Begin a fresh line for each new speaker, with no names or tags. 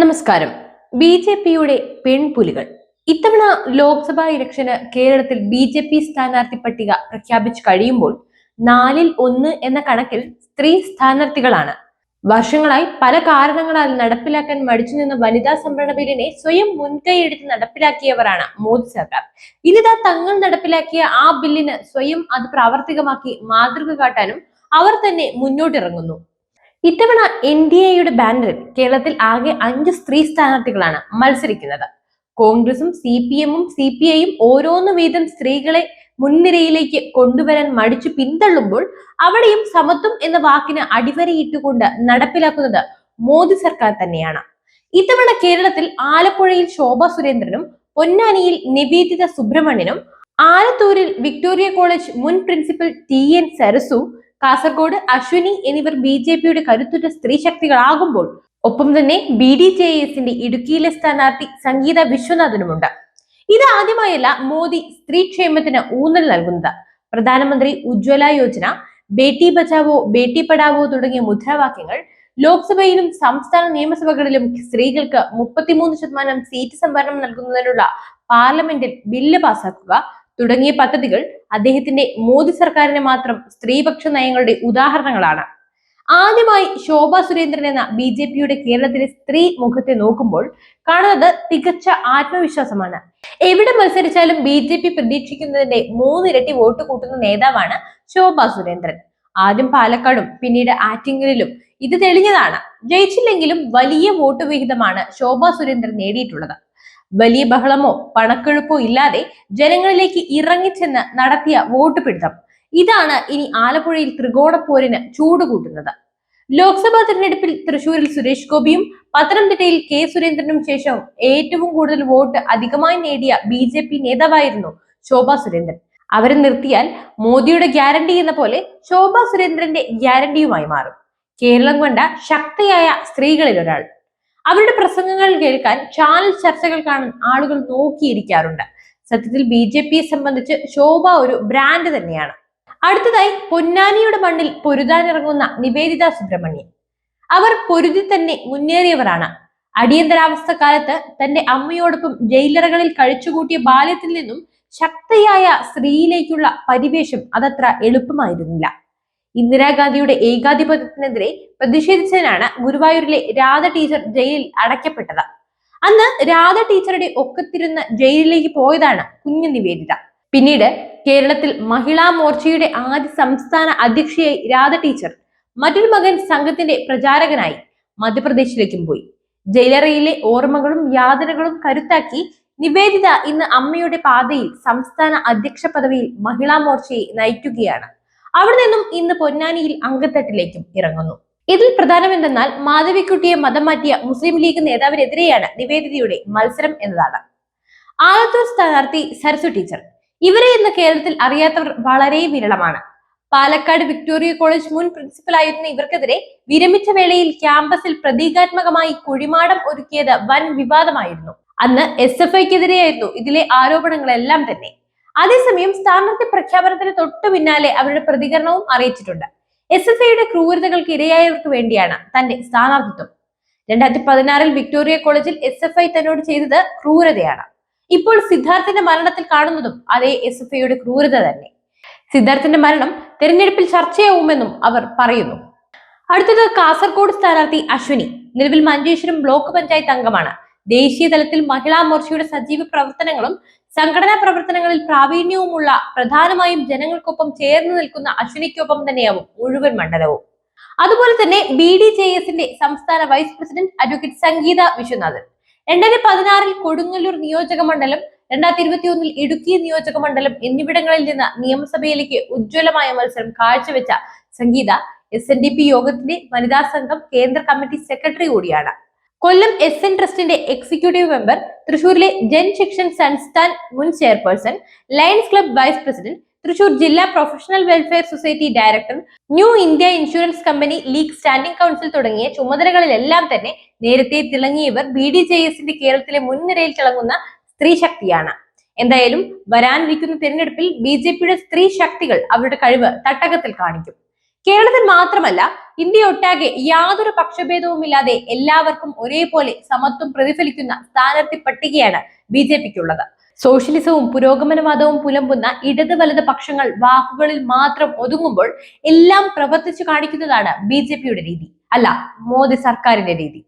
നമസ്കാരം. B J പിയുടെ പെൺപുലികൾ. ഇത്തവണ ലോക്സഭാ ഇലക്ഷന് കേരളത്തിൽ ബി ജെ പി സ്ഥാനാർത്ഥി പട്ടിക പ്രഖ്യാപിച്ചു കഴിയുമ്പോൾ നാലിൽ ഒന്ന് എന്ന കണക്കിൽ സ്ത്രീ സ്ഥാനാർത്ഥികളാണ്. വർഷങ്ങളായി പല കാരണങ്ങളാൽ നടപ്പിലാക്കാൻ മടിച്ചു നിന്ന വനിതാ സംവരണ ബില്ലിനെ സ്വയം മുൻകൈയെടുത്ത് നടപ്പിലാക്കിയവരാണ് മോദി സർക്കാർ. ഇനിതാ തങ്ങൾ നടപ്പിലാക്കിയ ആ ബില്ലിന് സ്വയം അത് പ്രാവർത്തികമാക്കി മാതൃക കാട്ടാനും അവർ തന്നെ മുന്നോട്ടിറങ്ങുന്നു. ഇത്തവണ എൻ ഡി എയുടെ ബാനറിൽ കേരളത്തിൽ ആകെ അഞ്ച് സ്ത്രീ സ്ഥാനാർത്ഥികളാണ് മത്സരിക്കുന്നത്. കോൺഗ്രസും സി പി എമ്മും സി പി ഐയും ഓരോന്ന് വീതം സ്ത്രീകളെ മുൻനിരയിലേക്ക് കൊണ്ടുവരാൻ മടിച്ചു പിന്തള്ളുമ്പോൾ അവിടെയും സമത്വം എന്ന വാക്കിന് അടിവരയിട്ടുകൊണ്ട് നടപ്പിലാക്കുന്നത് മോദി സർക്കാർ തന്നെയാണ്. ഇത്തവണ കേരളത്തിൽ ആലപ്പുഴയിൽ ശോഭ സുരേന്ദ്രനും പൊന്നാനിയിൽ നിവേദിത സുബ്രഹ്മണ്യനും ആലത്തൂരിൽ വിക്ടോറിയ കോളേജ് മുൻ principal T N Sarasu Kasaragod Ashwini എന്നിവർ ബി ജെ പിയുടെ കരുത്തുറ്റ സ്ത്രീ ശക്തികളാകുമ്പോൾ ഒപ്പം തന്നെ ബി ഡി ജെ എസിന്റെ ഇടുക്കിയിലെ സ്ഥാനാർത്ഥി സംഗീത വിശ്വനാഥനുമുണ്ട്. ഇത് ആദ്യമായല്ല മോദി സ്ത്രീക്ഷേമത്തിന് ഊന്നൽ നൽകുന്നത്. പ്രധാനമന്ത്രി ഉജ്ജ്വല യോജന ബേട്ടി ബച്ചാവോ ബേട്ടി പഠാവോ തുടങ്ങിയ മുദ്രാവാക്യങ്ങൾ ലോക്സഭയിലും സംസ്ഥാന നിയമസഭകളിലും സ്ത്രീകൾക്ക് മുപ്പത്തിമൂന്ന് ശതമാനം സീറ്റ് സംവരണം നൽകുന്നതിനുള്ള പാർലമെന്റിൽ ബില്ല് പാസാക്കുക തുടങ്ങിയ പദ്ധതികൾ അദ്ദേഹത്തിന്റെ മോദി സർക്കാരിന് മാത്രം സ്ത്രീപക്ഷ നയങ്ങളുടെ ഉദാഹരണങ്ങളാണ്. ആദ്യമായി ശോഭ സുരേന്ദ്രൻ എന്ന ബി ജെ പിയുടെ കേരളത്തിലെ സ്ത്രീ മുഖത്തെ നോക്കുമ്പോൾ കാണുന്നത് തികച്ച ആത്മവിശ്വാസമാണ്. എവിടെ മത്സരിച്ചാലും ബി ജെ പി പ്രതീക്ഷിക്കുന്നതിന്റെ മൂന്നിരട്ടി വോട്ട് കൂട്ടുന്ന നേതാവാണ് ശോഭ സുരേന്ദ്രൻ. ആദ്യം പാലക്കാടും പിന്നീട് ആറ്റിങ്ങലിലും. ഇത് തെളിഞ്ഞതാണ്. ജയിച്ചില്ലെങ്കിലും വലിയ വോട്ട് വിഹിതമാണ് ശോഭ സുരേന്ദ്രൻ നേടിയിട്ടുള്ളത്. വലിയ ബഹളമോ പണക്കെഴുപ്പോ ഇല്ലാതെ ജനങ്ങളിലേക്ക് ഇറങ്ങിച്ചെന്ന് നടത്തിയ വോട്ട് പിടുത്തം. ഇതാണ് ഇനി ആലപ്പുഴയിൽ ത്രികോണപ്പോരിന് ചൂടുകൂട്ടുന്നത് ലോക്സഭാ തിരഞ്ഞെടുപ്പിൽ തൃശൂരിൽ സുരേഷ് ഗോപിയും പത്തനംതിട്ടയിൽ കെ സുരേന്ദ്രനും ശേഷം ഏറ്റവും കൂടുതൽ വോട്ട് അധികമായി നേടിയ ബി ജെ പി നേതാവായിരുന്നു ശോഭാ സുരേന്ദ്രൻ. അവരെ നിർത്തിയാൽ മോദിയുടെ ഗ്യാരണ്ടി എന്ന പോലെ ശോഭാ സുരേന്ദ്രന്റെ ഗ്യാരണ്ടിയുമായി മാറും. കേരളം കൊണ്ട ശക്തിയായ സ്ത്രീകളിൽ ഒരാൾ അവരുടെ പ്രസംഗങ്ങൾ കേൾക്കാൻ ചാനൽ ചർച്ചകൾ കാണാൻ ആളുകൾ നോക്കിയിരിക്കാറുണ്ട്. സത്യത്തിൽ ബി ജെ പിയെ സംബന്ധിച്ച് ശോഭ ഒരു ബ്രാൻഡ് തന്നെയാണ്. അടുത്തതായി പൊന്നാനിയുടെ മണ്ണിൽ പൊരുതാനിറങ്ങുന്ന നിവേദിത സുബ്രഹ്മണ്യൻ. അവർ പൊരുതി തന്നെ മുന്നേറിയവരാണ്. അടിയന്തരാവസ്ഥ കാലത്ത് തന്റെ അമ്മയോടൊപ്പം ജയിലറകളിൽ കഴിച്ചുകൂട്ടിയ ബാല്യത്തിൽ നിന്നും ശക്തിയായ സ്ത്രീയിലേക്കുള്ള പരിവേഷം അതത്ര എളുപ്പമായിരുന്നില്ല. ഇന്ദിരാഗാന്ധിയുടെ ഏകാധിപത്യത്തിനെതിരെ പ്രതിഷേധിച്ചതിനാണ് ഗുരുവായൂരിലെ രാധ ടീച്ചർ ജയിലിൽ അടയ്ക്കപ്പെട്ടത്. അന്ന് രാധ ടീച്ചറുടെ ഒക്കത്തിരുന്ന് ജയിലിലേക്ക് പോയതാണ് കുഞ്ഞു നിവേദിത. പിന്നീട് കേരളത്തിൽ മഹിളാ മോർച്ചയുടെ ആദ്യ സംസ്ഥാന അധ്യക്ഷയായി രാധ ടീച്ചർ മറ്റൊരു മകൻ സംഘത്തിന്റെ പ്രചാരകനായി മധ്യപ്രദേശിലേക്കും പോയി. ജയിലറയിലെ ഓർമ്മകളും യാതനകളും കരുത്താക്കി നിവേദിത ഇന്ന് അമ്മയുടെ പാതയിൽ സംസ്ഥാന അധ്യക്ഷ പദവിയിൽ മഹിളാ മോർച്ചയെ നയിക്കുകയാണ്. അവിടെ നിന്നും ഇന്ന് പൊന്നാനിയിൽ അങ്കത്തട്ടിലേക്കും ഇറങ്ങുന്നു. ഇതിൽ പ്രധാനമെന്തെന്നാൽ മാധവിക്കുട്ടിയെ മതം മാറ്റിയ മുസ്ലിം ലീഗ് നേതാവിനെതിരെയാണ് നിവേദിതയുടെ മത്സരം എന്നതാണ്. ആലത്തൂർ സ്ഥാനാർത്ഥി സരസു ടീച്ചർ. ഇവരെ ഇന്ന് കേരളത്തിൽ അറിയാത്തവർ വളരെ വിരളമാണ്. പാലക്കാട് വിക്ടോറിയ കോളേജ് മുൻ പ്രിൻസിപ്പലായിരുന്ന ഇവർക്കെതിരെ വിരമിച്ച വേളയിൽ ക്യാമ്പസിൽ പ്രതീകാത്മകമായി കുഴിമാടം ഒരുക്കിയത് വൻ വിവാദമായിരുന്നു. അന്ന് എസ് എഫ് ഐക്കെതിരെയായിരുന്നു ഇതിലെ ആരോപണങ്ങളെല്ലാം തന്നെ. അതേസമയം സ്ഥാനാർത്ഥി പ്രഖ്യാപനത്തിന് തൊട്ടു പിന്നാലെ അവരുടെ പ്രതികരണവും അറിയിച്ചിട്ടുണ്ട്. എസ് എഫ് ഐയുടെ ക്രൂരതകൾക്ക് ഇരയായവർക്ക് വേണ്ടിയാണ് തന്റെ സ്ഥാനാർത്ഥിത്വം. രണ്ടായിരത്തി പതിനാറിൽ വിക്ടോറിയ കോളേജിൽ എസ് എഫ് ഐ തന്നോട് ചെയ്തത് ക്രൂരതയാണ്. ഇപ്പോൾ സിദ്ധാർത്ഥിന്റെ മരണത്തിൽ കാണുന്നതും അതേ എസ് എഫ് ഐയുടെ ക്രൂരത തന്നെ. സിദ്ധാർത്ഥിന്റെ മരണം തെരഞ്ഞെടുപ്പിൽ ചർച്ചയാവുമെന്നും അവർ പറയുന്നു. അടുത്തത് കാസർഗോഡ് സ്ഥാനാർത്ഥി അശ്വിനി. നിലവിൽ മഞ്ചേശ്വരം ബ്ലോക്ക് പഞ്ചായത്ത് അംഗമാണ്. ദേശീയ തലത്തിൽ മഹിളാ മോർച്ചയുടെ സജീവ പ്രവർത്തനങ്ങളും സംഘടനാ പ്രവർത്തനങ്ങളിൽ പ്രാവീണ്യവുമുള്ള പ്രധാനമായും ജനങ്ങൾക്കൊപ്പം ചേർന്ന് നിൽക്കുന്ന അശ്വിനിക്കൊപ്പം തന്നെയാവും മുഴുവൻ മണ്ഡലവും. അതുപോലെ തന്നെ ബി ഡി ജെ എസിന്റെ സംസ്ഥാന vice president advocate Sangeetha Viswanathan. രണ്ടായിരത്തി പതിനാറിൽ കൊടുങ്ങല്ലൂർ നിയോജക മണ്ഡലം രണ്ടായിരത്തി ഇരുപത്തി ഒന്നിൽ ഇടുക്കി നിയോജക മണ്ഡലം എന്നിവിടങ്ങളിൽ നിന്ന് നിയമസഭയിലേക്ക് ഉജ്ജ്വലമായ മത്സരം കാഴ്ചവെച്ച Sangeetha S N D P യോഗത്തിന്റെ വനിതാ സംഘം കേന്ദ്ര കമ്മിറ്റി സെക്രട്ടറി കൂടിയാണ്. കൊല്ലം എസ് എൻ ട്രസ്റ്റിന്റെ എക്സിക്യൂട്ടീവ് മെമ്പർ തൃശൂരിലെ ജൻ ശിക്ഷൻ സൺസ്ഥാൻ മുൻ chairperson Lions Club vice president Thrissur ജില്ലാ professional welfare society director New India Insurance Company league standing council തുടങ്ങിയ ചുമതലകളിലെല്ലാം തന്നെ നേരത്തെ തിളങ്ങിയവർ ബി ഡി ജെ എസിന്റെ കേരളത്തിലെ മുൻനിരയിൽ തിളങ്ങുന്ന സ്ത്രീ ശക്തിയാണ്. എന്തായാലും വരാനിരിക്കുന്ന തിരഞ്ഞെടുപ്പിൽ ബി ജെ പിയുടെ സ്ത്രീ ശക്തികൾ അവരുടെ കഴിവ് തട്ടകത്തിൽ കാണിക്കും. കേരളത്തിൽ മാത്രമല്ല ഇന്ത്യ ഒട്ടാകെ യാതൊരു പക്ഷഭേദവുമില്ലാതെ എല്ലാവർക്കും ഒരേപോലെ സമത്വം പ്രതിഫലിക്കുന്ന സ്ഥാനാർത്ഥി പട്ടികയാണ് ബി ജെ പിക്കുള്ളത്. സോഷ്യലിസവും പുരോഗമനവാദവും പുലമ്പുന്ന ഇടത് വലത് പക്ഷങ്ങൾ വാക്കുകളിൽ മാത്രം ഒതുങ്ങുമ്പോൾ എല്ലാം പ്രവർത്തിച്ചു കാണിക്കുന്നതാണ് ബി ജെ പിയുടെ രീതി. അല്ല മോദി സർക്കാരിന്റെ രീതി.